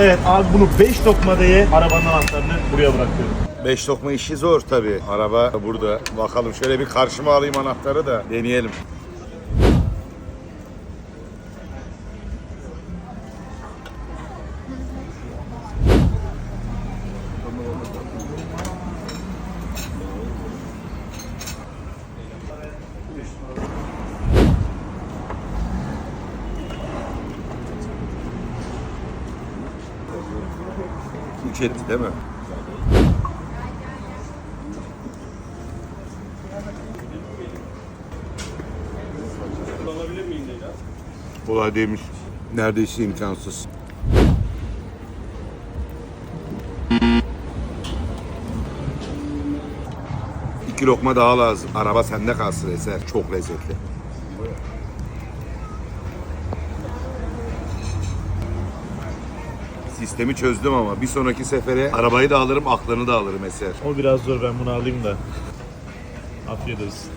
Evet abi bunu 5 lokmada ye. Arabanın anahtarını buraya bırakıyorum. Beş lokma işi zor tabii. Araba burada. Bakalım şöyle bir karşıma alayım anahtarı da deneyelim. Etti değil mi? Kolay değilmiş. Neredeyse imkansız. İki lokma daha lazım. Araba sende kalsın Eser. Çok lezzetli. Sistemi çözdüm ama bir sonraki sefere arabayı da alırım, aklını da alırım Eser. O biraz zor ben bunu alayım da. Afiyet olsun.